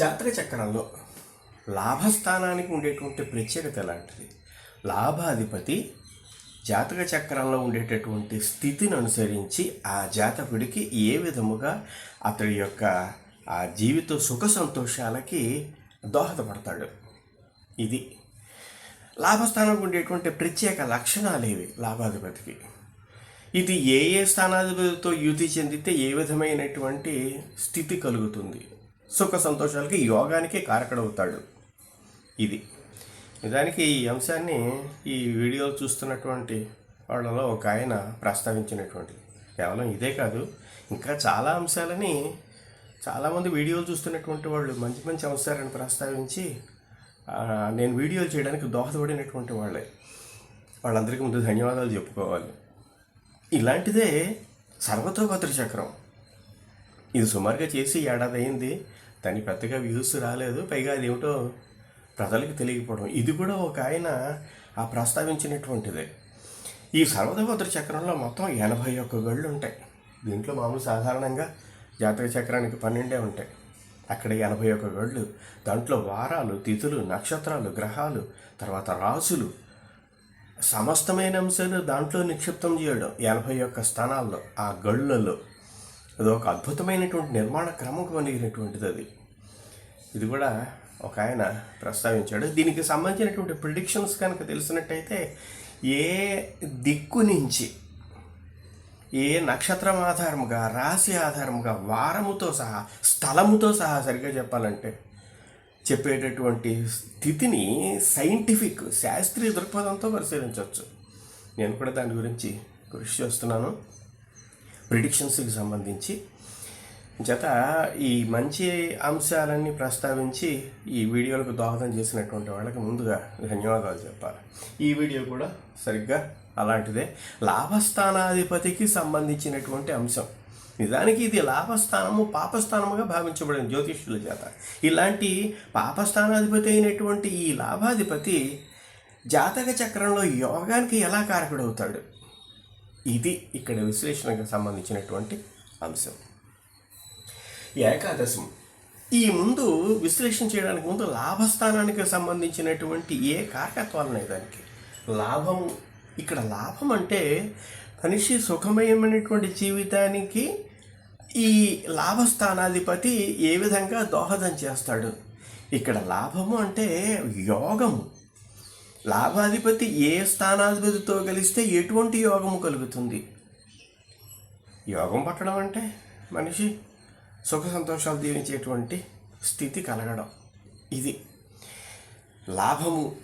జాతక చక్రంలో లాభస్థానానికి ఉండేటువంటి ప్రత్యేకత ఎలాంటిది? లాభాధిపతి జాతక చక్రంలో ఉండేటటువంటి స్థితిని అనుసరించి ఆ జాతకుడికి ఏ విధముగా అతడి యొక్క ఆ జీవిత సుఖ సంతోషాలకి దోహదపడతాడు? ఇది లాభస్థానంలో ఉండేటువంటి ప్రత్యేక లక్షణాలు ఇవి లాభాధిపతికి? ఇది ఏ ఏ స్థానాధిపతితో యుతి చెందితే ఏ విధమైనటువంటి స్థితి కలుగుతుంది? సుఖ సంతోషాలకి యోగానికి కారకుడవుతాడు. ఇది. నిజానికి ఈ అంశాన్ని ఈ వీడియో చూస్తున్నటువంటి వాళ్ళలో ఒక ఆయన ప్రస్తావించినటువంటిది. కేవలం ఇదే కాదు ఇంకా చాలా అంశాలని చాలామంది వీడియోలు చూస్తున్నటువంటి వాళ్ళు మంచి మంచి అంశాలను ప్రస్తావించి నేను వీడియోలు చేయడానికి దోహదపడినటువంటి వాళ్ళే. వాళ్ళందరికీ ముందు ధన్యవాదాలు చెప్పుకోవాలి. ఇలాంటిదే సర్వతోభద్ర చక్రం. ఇది సుమారుగా చేసి ఏడాది అయింది దానికి పెద్దగా వ్యూస్ రాలేదు. పైగా అది ప్రజలకు తెలియకపోవడం. ఇది కూడా ఒక ఆయన ఆ ప్రస్తావించినటువంటిదే. ఈ సర్వతోభద్ర చక్రంలో మొత్తం ఎనభై ఒక్క గళ్ళు ఉంటాయి. దీంట్లో మామూలు సాధారణంగా జాతక చక్రానికి పన్నెండే ఉంటాయి. అక్కడ ఎనభై ఒక్క గళ్ళు. దాంట్లో వారాలు తిథులు నక్షత్రాలు గ్రహాలు తర్వాత రాసులు. సమస్తమైన అంశాలు దాంట్లో నిక్షిప్తం చేయడం. ఎనభై ఒక్క స్థానాల్లో ఆ గళ్ళలో అది ఒక అద్భుతమైనటువంటి నిర్మాణ క్రమం కలిగినటువంటిది అది. ఇది కూడా ఒక ఆయన ప్రస్తావించాడు. దీనికి సంబంధించినటువంటి ప్రిడిక్షన్స్ కనుక తెలిసినట్టయితే ఏ దిక్కు నుంచి ఏ నక్షత్రం ఆధారముగా రాశి ఆధారముగా వారముతో సహా స్థలముతో సహా సరిగ్గా చెప్పాలంటే చెప్పేటటువంటి స్థితిని సైంటిఫిక్ శాస్త్రీయ దృక్పథంతో పరిశీలించవచ్చు. నేను కూడా దాని గురించి కృషి చేస్తున్నాను. ప్రిడిక్షన్స్కి సంబంధించి. జత ఈ మంచి అంశాలన్నీ ప్రస్తావించి ఈ వీడియోలకు దోహదం చేసినటువంటి వాళ్ళకి ముందుగా ధన్యవాదాలు చెప్పాలి. ఈ వీడియో కూడా సరిగ్గా అలాంటిదే. లాభస్థానాధిపతికి సంబంధించినటువంటి అంశం. నిజానికి ఇది లాభస్థానము పాపస్థానముగా భావించబడింది జ్యోతిష్యుల చేత ఇలాంటి పాపస్థానాధిపతి అయినటువంటి ఈ లాభాధిపతి జాతక చక్రంలో యోగానికి ఎలా కారకుడవుతాడు? ఇది ఇక్కడ విశ్లేషణకు సంబంధించినటువంటి అంశం. ఏకాదశం ఈ ముందు విశ్లేషణ చేయడానికి ముందు లాభస్థానానికి సంబంధించినటువంటి ఏ కారకత్వాలు ఉన్నాయి దానికి? లాభం ఇక్కడ లాభం అంటే మనిషి సుఖమయమైనటువంటి జీవితానికి ఈ లాభస్థానాధిపతి ఏ విధంగా దోహదం చేస్తాడు? ఇక్కడ లాభము అంటే యోగము. లాభాధిపతి ఏ స్థానాధిపతితో కలిస్తే ఎటువంటి యోగము కలుగుతుంది? యోగం పట్టడం అంటే మనిషి సుఖ సంతోషాలు దీవించేటువంటి స్థితి కలగడం. ఇది లాభము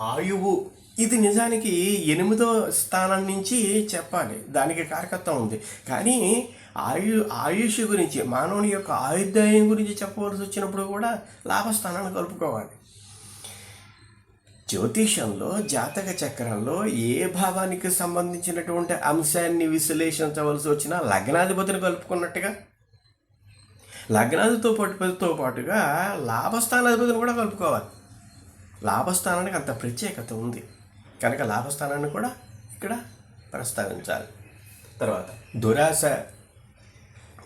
ఆయువు ఇది నిజానికి ఎనిమిదో స్థానం నుంచి చెప్పాలి. దానికి కారకత్వం ఉంది. కానీ ఆయు ఆయుష్ గురించి మానవుని యొక్క ఆయుర్దాయం గురించి చెప్పవలసి వచ్చినప్పుడు కూడా లాభస్థానాన్ని కలుపుకోవాలి. జ్యోతిషంలో జాతక చక్రంలో ఏ భావానికి సంబంధించినటువంటి అంశాన్ని విశ్లేషించవలసి వచ్చినా లగ్నాధిపతిని కలుపుకున్నట్టుగా లగ్నాధితో పాటుతో పాటుగా లాభస్థానాధిపతిని కూడా కలుపుకోవాలి. లాభస్థానానికి అంత ప్రత్యేకత ఉంది. కనుక లాభస్థానాన్ని కూడా ఇక్కడ ప్రస్తావించాలి. తర్వాత దురాశ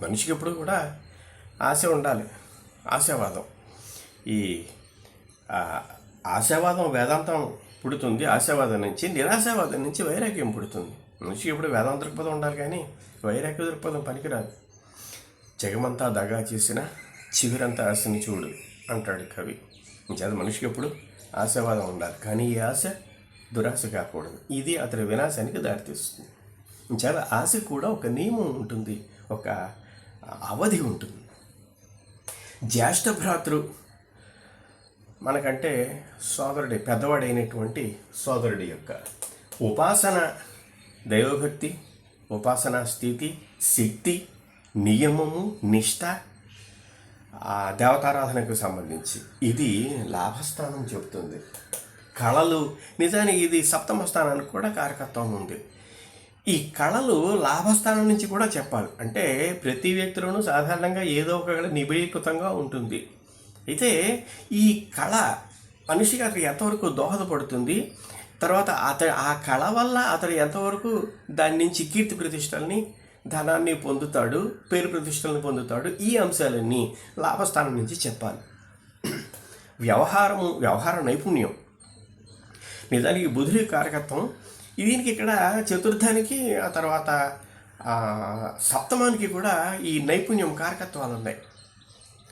మనిషికి ఎప్పుడు కూడా ఆశ ఉండాలి. ఆశావాదం. ఈ ఆశావాదం వేదాంతం పుడుతుంది ఆశావాదం నుంచి నిరాశావాదం నుంచి వైరాగ్యం పుడుతుంది. మనిషికి ఎప్పుడు వేదాంత దృక్పథం ఉండాలి కానీ వైరాగ్య దృక్పథం పనికిరాదు. జగమంతా దగా చేసిన చిగురంతా ఆశని చూడు అంటాడు కవి. ఇంచేత మనిషికి ఎప్పుడు ఆశావాదం ఉండాలి. కానీ ఈ ఆశ దురాశ కాకూడదు. ఇది అతని వినాశానికి దారితీస్తుంది. ఇంచేత ఆశ కూడా ఒక నియమం ఉంటుంది ఒక అవధి ఉంటుంది. జ్యేష్ఠ భ్రాతృ మనకంటే సోదరుడి పెద్దవాడైనటువంటి సోదరుడి యొక్క ఉపాసన దైవభక్తి ఉపాసనా స్థితి శక్తి నియమము నిష్ఠ దేవతారాధనకు సంబంధించి. ఇది లాభస్థానం చెబుతుంది. కళలు నిజానికి ఇది సప్తమ స్థానానికి కూడా కారకత్వం ఉంది. ఈ కళలు లాభస్థానం నుంచి కూడా చెప్పాలి. అంటే ప్రతి వ్యక్తిలోనూ సాధారణంగా ఏదో ఒక కళ ఉంటుంది. అయితే ఈ కళ మనిషికి అతను ఎంతవరకు దోహదపడుతుంది? తర్వాత అతడు ఆ కళ వల్ల అతడు ఎంతవరకు దాని నుంచి కీర్తి ప్రతిష్టల్ని ధనాన్ని పొందుతాడు పేరు ప్రతిష్టలను పొందుతాడు ఈ అంశాలన్నీ లాభస్థానం నుంచి చెప్పాలి. వ్యవహారము వ్యవహార నైపుణ్యం. నిజానికి బుధుడి కారకత్వం దీనికి ఇక్కడ చతుర్థానికి ఆ తర్వాత సప్తమానికి కూడా ఈ నైపుణ్యం కారకత్వాలు ఉన్నాయి.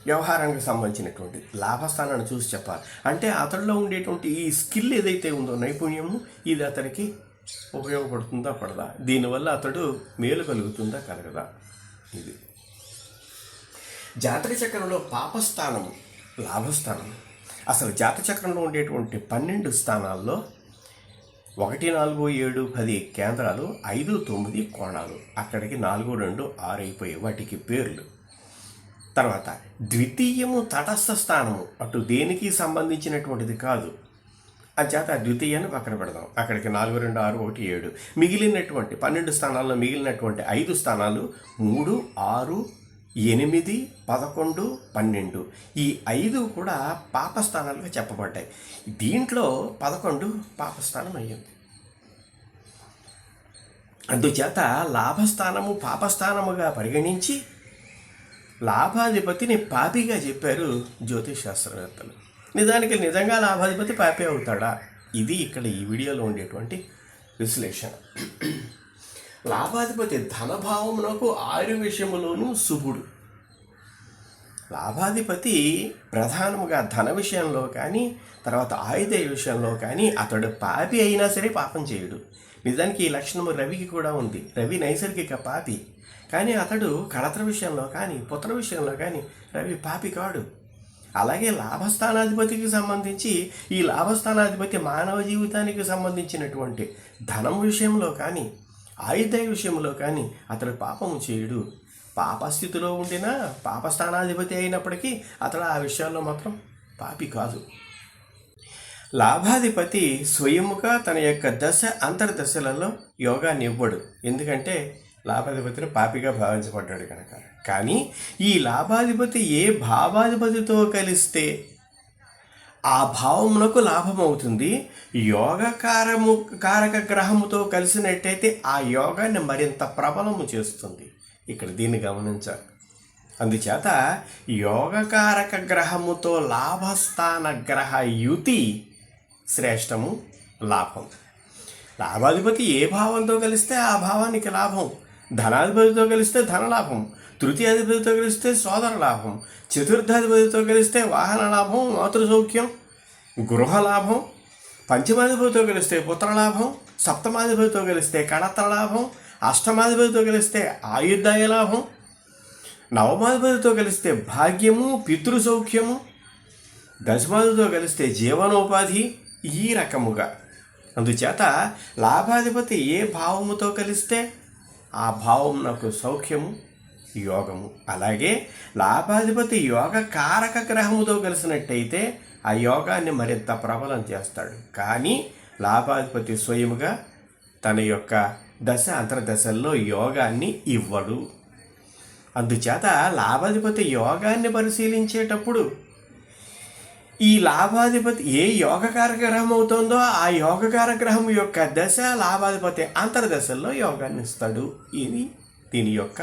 వ్యవహారానికి సంబంధించినటువంటి లాభస్థానాన్ని చూసి చెప్పాలి. అంటే అతడిలో ఉండేటువంటి ఈ స్కిల్ ఏదైతే ఉందో నైపుణ్యము ఇది అతనికి ఉపయోగపడుతుందా పడదా? దీనివల్ల అతడు మేలు కలుగుతుందా కలగదా? ఇది. జాతక చక్రంలో పాపస్థానం లాభస్థానం. అసలు జాత చక్రంలో ఉండేటువంటి పన్నెండు స్థానాల్లో ఒకటి నాలుగు ఏడు పది కేంద్రాలు ఐదు తొమ్మిది కోణాలు. అక్కడికి నాలుగు రెండు ఆరు అయిపోయి వాటికి పేర్లు. తర్వాత ద్వితీయము తటస్థ స్థానము. అటు దేనికి సంబంధించినటువంటిది కాదు. అంచేత ద్వితీయాన్ని పక్కన పెడదాం. అక్కడికి నాలుగు రెండు ఆరు ఒకటి ఏడు. మిగిలినటువంటి పన్నెండు స్థానాల్లో మిగిలినటువంటి ఐదు స్థానాలు మూడు ఆరు ఎనిమిది పదకొండు పన్నెండు. ఈ ఐదు కూడా పాపస్థానాలుగా చెప్పబడ్డాయి. దీంట్లో పదకొండు పాపస్థానం అయ్యింది. అందుచేత లాభస్థానము పాపస్థానముగా పరిగణించి లాభాధిపతిని పాపిగా చెప్పారు జ్యోతిష్ శాస్త్రవేత్తలు నిజానికి నిజంగా లాభాధిపతి పాపే అవుతాడా? ఇది ఇక్కడ ఈ వీడియోలో ఉండేటువంటి విశ్లేషణ. లాభాధిపతి ధనభావమునకు ఆరు విషయములోనూ శుభుడు. లాభాధిపతి ప్రధానముగా ధన విషయంలో కానీ తర్వాత ఆయుధ విషయంలో కానీ అతడు పాపి అయినా సరే పాపం చేయడు. నిజానికి ఈ లక్షణము రవికి కూడా ఉంది. రవి నైసర్గిక పాపి. కానీ అతడు కళత్ర విషయంలో కానీ పుత్ర విషయంలో కానీ రవి పాపి కాడు అలాగే లాభస్థానాధిపతికి సంబంధించి ఈ లాభస్థానాధిపతి మానవ జీవితానికి సంబంధించినటువంటి ధనం విషయంలో కానీ ఆయుధ విషయంలో కానీ అతడు పాపము చేయడు. పాపస్థితిలో ఉండినా పాపస్థానాధిపతి అయినప్పటికీ అతడు ఆ విషయాల్లో మాత్రం పాపి కాదు. లాభాధిపతి స్వయముగా తన యొక్క దశ అంతర్దశలలో యోగాన్ని ఇవ్వడు. ఎందుకంటే లాభాధిపతిని పాపిగా భావించబడ్డాడు కనుక. కానీ ఈ లాభాధిపతి ఏ భావాధిపతితో కలిస్తే ఆ భావమునకు లాభం అవుతుంది యోగకారము కారక గ్రహముతో కలిసినట్టయితే ఆ యోగాన్ని మరింత ప్రబలము చేస్తుంది. ఇక్కడ దీన్ని గమనించాలి. అందుచేత యోగకారక గ్రహముతో లాభస్థాన గ్రహ యుతి శ్రేష్టము లాభం. లాభాధిపతి ఏ భావంతో కలిస్తే ఆ భావానికి లాభం. ధనాధిపతితో కలిస్తే ధనలాభం తృతీయాధిపతితో కలిస్తే సోదర లాభం చతుర్థాధిపతితో కలిస్తే వాహన లాభం మాతృ సౌఖ్యం పంచమాధిపతితో కలిస్తే పుత్రలాభం సప్తమాధిపతితో కలిస్తే కడత్ర లాభం అష్టమాధిపతితో కలిస్తే ఆయుర్దాయ లాభం నవమాధిపతితో కలిస్తే భాగ్యము పితృ సౌఖ్యము దశమాధితో కలిస్తే జీవనోపాధి ఈ రకముగా. అందుచేత లాభాధిపతి ఏ భావముతో కలిస్తే ఆ భావం నాకు సౌఖ్యము యోగము. అలాగే లాభాధిపతి యోగ కారక గ్రహముతో కలిసినట్టయితే ఆ యోగాన్ని మరింత ప్రబలం చేస్తాడు. కానీ లాభాధిపతి స్వయముగా తన యొక్క దశ అంతర్దశల్లో యోగాన్ని ఇవ్వడు. అందుచేత లాభాధిపతి యోగాన్ని పరిశీలించేటప్పుడు ఈ లాభాధిపతి ఏ యోగకారక గ్రహం అవుతుందో ఆ యోగకారక గ్రహం యొక్క దశ లాభాధిపతి అంతర్దశల్లో యోగాన్ని ఇస్తాడు ఇది దీని యొక్క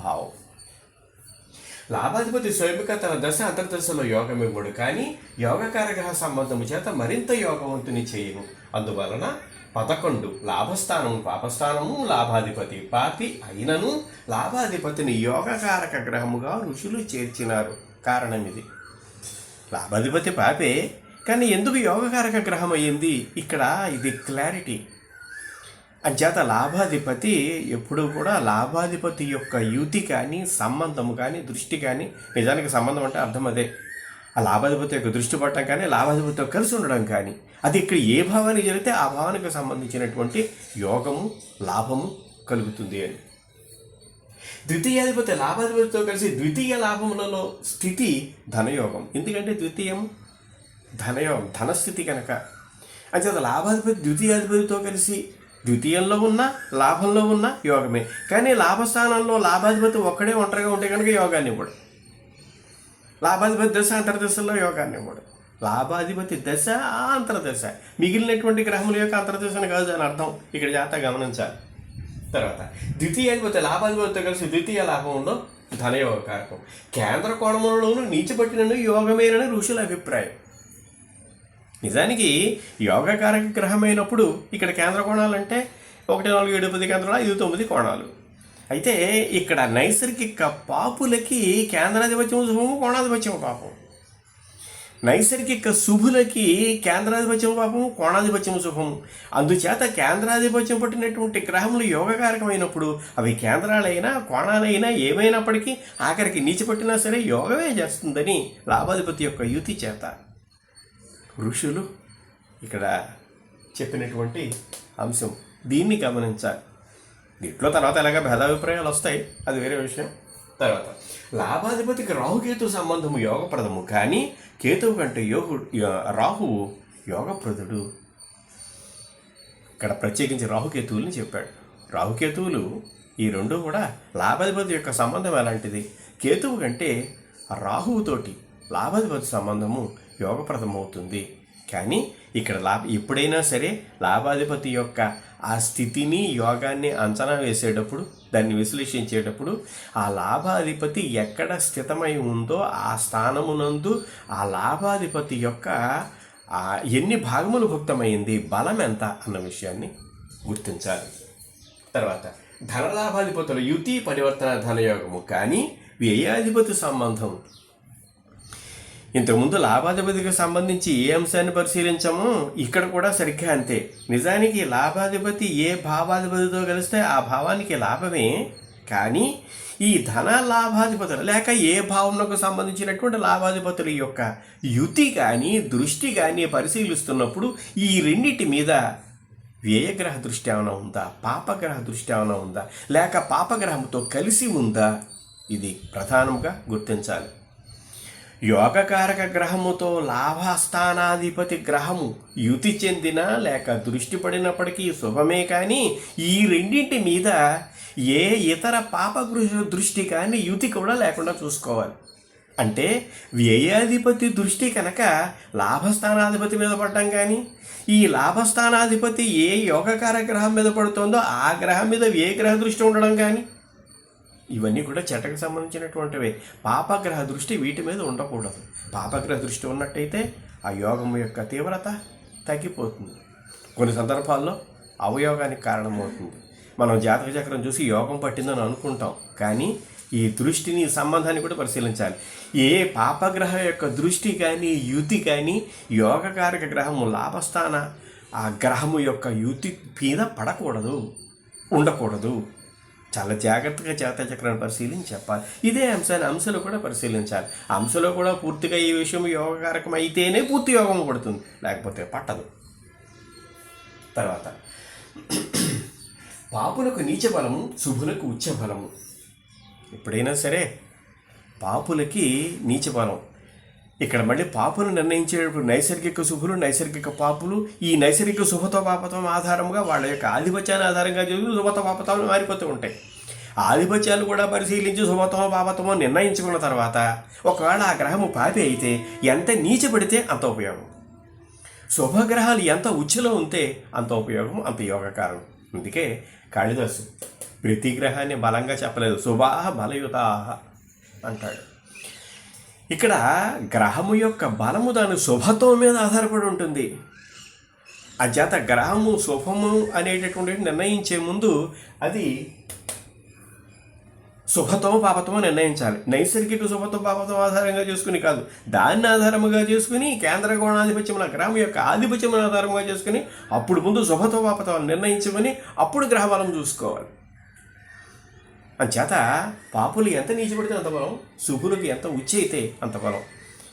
భావం. లాభాధిపతి స్వయంగా తన దశ అంతర్దశలో యోగం ఇవ్వడు కానీ యోగ గ్రహ సంబంధము చేత మరింత యోగవంతుని చేయను అందువలన పదకొండు లాభస్థానము పాపస్థానము లాభాధిపతి పాపి అయినను లాభాధిపతిని యోగకారక గ్రహముగా ఋషులు చేర్చినారు. కారణం ఇది. లాభాధిపతి పాపే కానీ ఎందుకు యోగకారక గ్రహం అయ్యింది? ఇక్కడ ఇది క్లారిటీ అంచేత లాభాధిపతి ఎప్పుడూ కూడా లాభాధిపతి యొక్క యుతి కానీ సంబంధము కానీ దృష్టి కానీ నిజానికి సంబంధం అంటే అర్థం అదే. ఆ లాభాధిపతి యొక్క దృష్టి పడటం కానీ లాభాధిపతితో కలిసి ఉండడం కానీ అది ఇక్కడ ఏ భావానికి జరిగితే ఆ భావానికి సంబంధించినటువంటి యోగము లాభము కలుగుతుంది అని. ద్వితీయాధిపతి లాభాధిపతితో కలిసి ద్వితీయ లాభములలో స్థితి ధనయోగం. ఎందుకంటే ద్వితీయం ధనయోగం ధనస్థితి కనుక. అంచేత లాభాధిపతి ద్వితీయాధిపతితో కలిసి ద్వితీయంలో ఉన్న లాభంలో ఉన్న యోగమే. కానీ లాభస్థానంలో లాభాధిపతి ఒక్కడే ఒంటరిగా ఉంటే కనుక యోగాన్ని ఇవ్వడు. లాభాధిపతి దశ అంతర్దశలో యోగాన్ని ఇవ్వడు. లాభాధిపతి దశ అంతర్దశ. మిగిలినటువంటి గ్రహముల యొక్క అంతర్దశని కాదు అని అర్థం. ఇక్కడ జాగ్రత్త గమనించాలి. తర్వాత ద్వితీయాధిపతి లాభాధిపతితో కలిసి ద్వితీయ లాభంలో ధనయోగ కారకం కేంద్ర కోణములలోనూ నీచబట్టినను యోగమేనని ఋషుల అభిప్రాయం. నిజానికి యోగకారక గ్రహమైనప్పుడు అయినప్పుడు ఇక్కడ కేంద్ర కోణాలు అంటే ఒకటి నాలుగు ఏడు పది కేంద్రాలు ఐదు తొమ్మిది కోణాలు. అయితే ఇక్కడ నైసర్గిక పాపులకి కేంద్రాధిపత్యం శుభము కోణాధిపత్యం పాపం. నైసర్గిక శుభులకి కేంద్రాధిపత్యం పాపము కోణాధిపత్యం శుభము. అందుచేత కేంద్రాధిపత్యం పట్టినటువంటి గ్రహములు యోగకారకమైనప్పుడు అవి కేంద్రాలైనా కోణాలైనా ఏమైనప్పటికీ ఆఖరికి నీచిపట్టినా సరే యోగమే చేస్తుందని లాభాధిపతి యొక్క యుతి చేత. ఋషులు ఇక్కడ చెప్పినటువంటి అంశం. దీన్ని గమనించాలి. దీంట్లో తర్వాత ఎలాగ భేదాభిప్రాయాలు వస్తాయి అది వేరే విషయం. తర్వాత లాభాధిపతికి రాహుకేతు సంబంధము యోగప్రదము కానీ కేతువు కంటే యోగు రాహువు యోగప్రదుడు. ఇక్కడ ప్రత్యేకించి రాహుకేతువుల్ని చెప్పాడు. రాహుకేతువులు ఈ రెండు కూడా లాభాధిపతి యొక్క సంబంధం ఎలాంటిది? కేతువు కంటే రాహువుతోటి లాభాధిపతి సంబంధము యోగప్రదమవుతుంది. కానీ ఇక్కడ లాభ ఎప్పుడైనా సరే లాభాధిపతి యొక్క ఆ స్థితిని యోగాన్ని అంచనా వేసేటప్పుడు దాన్ని విశ్లేషించేటప్పుడు ఆ లాభాధిపతి ఎక్కడ స్థితమై ఉందో ఆ స్థానమునందు ఆ లాభాధిపతి యొక్క ఆ ఎన్ని భాగములు భుక్తమైంది బలం ఎంత అన్న విషయాన్ని గుర్తించాలి. తర్వాత ధనలాభాధిపతుల యుతి పరివర్తన ధనయోగము కానీ వ్యయాధిపతి సంబంధం ఇంతకుముందు లాభాధిపతికి సంబంధించి ఏ అంశాన్ని పరిశీలించామో ఇక్కడ కూడా సరిగ్గా అంతే. నిజానికి లాభాధిపతి ఏ భావాధిపతితో కలిస్తే ఆ భావానికి లాభమే. కానీ ఈ ధన లాభాధిపతులు లేక ఏ భావనకు సంబంధించినటువంటి లాభాధిపతుల యొక్క యుతి కానీ దృష్టి కానీ పరిశీలిస్తున్నప్పుడు ఈ రెండిటి మీద వ్యయగ్రహ దృష్టి ఏమైనా ఉందా? పాపగ్రహ దృష్టి ఏమైనా ఉందా? లేక పాపగ్రహంతో కలిసి ఉందా? ఇది ప్రధానంగా గుర్తించాలి. యోగకారక గ్రహముతో లాభస్థానాధిపతి గ్రహము యుతి చెందిన లేక దృష్టి పడినప్పటికీ శుభమే కానీ ఈ రెండింటి మీద ఏ ఇతర పాపగృహ దృష్టి కానీ యుతి కూడా లేకుండా చూసుకోవాలి. అంటే వ్యయాధిపతి దృష్టి కనుక లాభస్థానాధిపతి మీద పడడం కానీ ఈ లాభస్థానాధిపతి ఏ యోగకార గ్రహం మీద పడుతుందో ఆ గ్రహం మీద ఏ గ్రహ దృష్టి ఉండడం కానీ ఇవన్నీ కూడా చెట్టకు సంబంధించినటువంటివే. పాపగ్రహ దృష్టి వీటి మీద ఉండకూడదు. పాపగ్రహ దృష్టి ఉన్నట్టయితే ఆ యోగం యొక్క తీవ్రత తగ్గిపోతుంది. కొన్ని సందర్భాల్లో అవయోగానికి కారణమవుతుంది. మనం జాతక చక్రం చూసి యోగం పట్టిందని అనుకుంటాం. కానీ ఈ దృష్టిని సంబంధాన్ని కూడా పరిశీలించాలి. ఏ పాపగ్రహ యొక్క దృష్టి కానీ యుతి కానీ యోగకారక గ్రహము లాభస్థాన ఆ గ్రహము యొక్క యుతి మీద పడకూడదు ఉండకూడదు. చాలా జాగ్రత్తగా జాతీయ చక్రాన్ని పరిశీలించి చెప్పాలి. ఇదే అంశాన్ని అంశలు కూడా పరిశీలించాలి. అంశలో కూడా పూర్తిగా ఈ విషయం యోగకారకం అయితేనే పూర్తి యోగం పడుతుంది. లేకపోతే పట్టదు. తర్వాత పాపులకు నీచ బలము శుభులకు ఉచ్చ బలము. ఎప్పుడైనా సరే పాపులకి నీచ బలం ఇక్కడ మళ్ళీ పాపులు నిర్ణయించేటప్పుడు నైసర్గిక శుభులు నైసర్గిక పాపులు ఈ నైసర్గిక శుభతో పాపతం ఆధారంగా వాళ్ళ యొక్క ఆధిపత్యాన్ని ఆధారంగా చేసుకుని శుభతో పాపతాలు మారిపోతూ ఉంటాయి. ఆధిపత్యాలు కూడా పరిశీలించి శుభతమో పాపతమో నిర్ణయించుకున్న తర్వాత ఒకవేళ ఆ గ్రహము పాపి అయితే ఎంత నీచపడితే అంత ఉపయోగం. శుభగ్రహాలు ఎంత ఉచ్చులో ఉంటే అంత ఉపయోగం అంత యోగకారం. అందుకే కాళిదాసు ప్రతి గ్రహాన్ని బలంగా చెప్పలేదు. శుభాహ బలయుతాహ అంటాడు. ఇక్కడ గ్రహము యొక్క బలము దాని శుభత్వం మీద ఆధారపడి ఉంటుంది. ఆ చేత గ్రహము శుభము అనేటటువంటి నిర్ణయించే ముందు అది శుభత్వము పాపత్వము నిర్ణయించాలి. నైసర్గిక శుభత్వం పాపత్వం ఆధారంగా చేసుకుని కాదు. దాన్ని ఆధారముగా చేసుకుని కేంద్ర కోణాధిపత్యమున గ్రహం యొక్క ఆధిపత్యం ఆధారంగా చేసుకుని అప్పుడు ముందు శుభత్వ పాపత్వాలు నిర్ణయించమని అప్పుడు గ్రహబలం చూసుకోవాలి. అంచేత పాపులు ఎంత నీచిపెడితే అంత బలం శుభులకు ఎంత ఉచ్చి అయితే అంత బలం.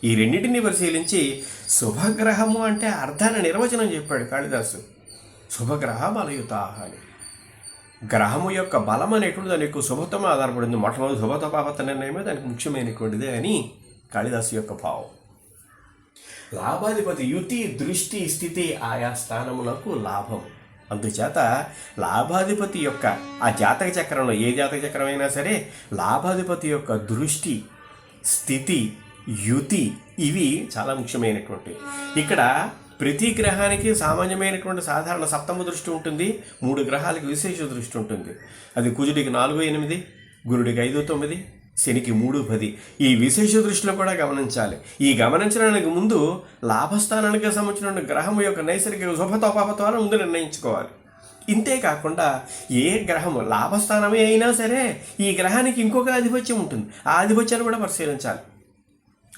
ఈ రెండింటిని పరిశీలించి శుభగ్రహము అంటే అర్థాన్ని నిర్వచనం చెప్పాడు కాళిదాసు. శుభగ్రహ బలయుతాహ అని గ్రహము యొక్క బలం అనేటువంటి దాని యొక్క శుభత్వం ఆధారపడింది. మొట్టమొదటి శుభత పాపత నిర్ణయమే దానికి ముఖ్యమైనటువంటిదే అని కాళిదాసు యొక్క భావం. లాభాధిపతి యుతి దృష్టి స్థితి ఆయా స్థానములకు లాభం. అందుచేత లాభాధిపతి యొక్క ఆ జాతక చక్రంలో ఏ జాతక చక్రం అయినా సరే లాభాధిపతి యొక్క దృష్టి స్థితి యుతి ఇవి చాలా ముఖ్యమైనటువంటి. ఇక్కడ ప్రతి గ్రహానికి సామాన్యమైనటువంటి సాధారణ సప్తమ దృష్టి ఉంటుంది మూడు గ్రహాలకు విశేష దృష్టి ఉంటుంది. అది కుజుడికి నాలుగు ఎనిమిది గురుడికి ఐదు తొమ్మిది శనికి మూడు పది. ఈ విశేష దృష్టిలో కూడా గమనించాలి. ఈ గమనించడానికి ముందు లాభస్థానానికి సంబంధించిన గ్రహం యొక్క నైసర్గిక శుభతోపాపత్వాలను ముందు నిర్ణయించుకోవాలి. ఇంతే కాకుండా ఏ గ్రహము లాభస్థానమే అయినా సరే ఈ గ్రహానికి ఇంకొక ఆధిపత్యం ఉంటుంది. ఆ ఆధిపత్యాన్ని కూడా పరిశీలించాలి.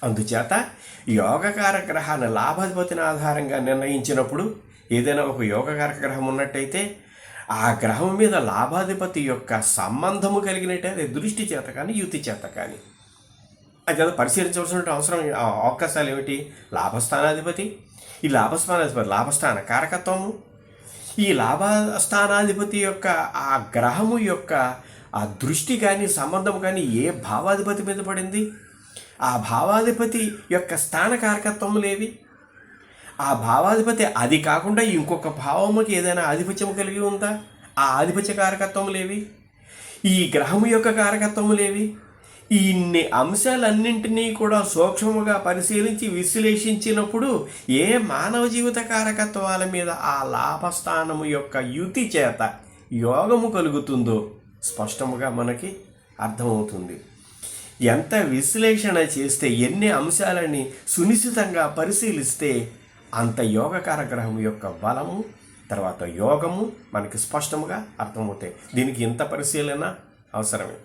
అందుచేత యోగకార గ్రహాన్ని లాభాధిపతిని ఆధారంగా నిర్ణయించినప్పుడు ఏదైనా ఒక యోగకారక గ్రహం ఉన్నట్టయితే ఆ గ్రహం మీద లాభాధిపతి యొక్క సంబంధము కలిగినట్టే అది దృష్టి చేత కానీ యుతి చేత కానీ. అది కదా పరిశీలించవలసిన అవసరం ఆ అవకాశాలు ఏమిటి? లాభస్థానాధిపతి. ఈ లాభస్థానాధిపతి లాభస్థాన కారకత్వము. ఈ లాభస్థానాధిపతి యొక్క ఆ గ్రహము యొక్క ఆ దృష్టి కానీ సంబంధం కానీ ఏ భావాధిపతి మీద పడింది? ఆ భావాధిపతి యొక్క స్థాన కారకత్వములేవి ఆ భావాధిపతి అది కాకుండా ఇంకొక భావముకి ఏదైనా ఆధిపత్యం కలిగి ఉందా? ఆ ఆధిపత్య కారకత్వములేవి ఈ గ్రహము యొక్క కారకత్వములేవి ఇన్ని అంశాలన్నింటినీ కూడా సూక్ష్మముగా పరిశీలించి విశ్లేషించినప్పుడు ఏ మానవ జీవిత కారకత్వాల మీద ఆ లాభస్థానము యొక్క యుతి చేత యోగము కలుగుతుందో స్పష్టముగా మనకి అర్థమవుతుంది. ఎంత విశ్లేషణ చేస్తే ఎన్ని అంశాలని సునిశ్చితంగా పరిశీలిస్తే అంత యోగకార గ్రహం యొక్క బలము తర్వాత యోగము మనకి స్పష్టముగా అర్థమవుతాయి. దీనికి ఇంత పరిశీలన అవసరమే.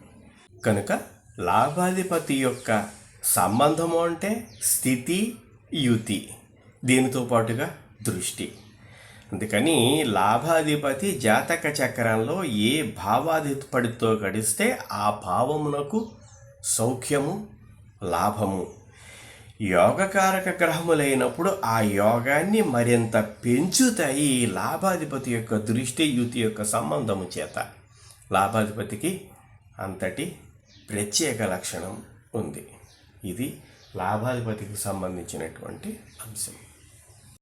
కనుక లాభాధిపతి యొక్క సంబంధము అంటే స్థితి యుతి. దీనితో పాటుగా దృష్టి. అందుకని లాభాధిపతి జాతక చక్రంలో ఏ భావాధిపతితో గడిస్తే ఆ భావమునకు సౌఖ్యము లాభము యోగకారక గ్రహములైనప్పుడు ఆ యోగాన్ని మరింత పెంచుతాయి ఈ లాభాధిపతి యొక్క దృష్టి యుతి యొక్క సంబంధము చేత. లాభాధిపతికి అంతటి ప్రత్యేక లక్షణం ఉంది. ఇది లాభాధిపతికి సంబంధించినటువంటి అంశం.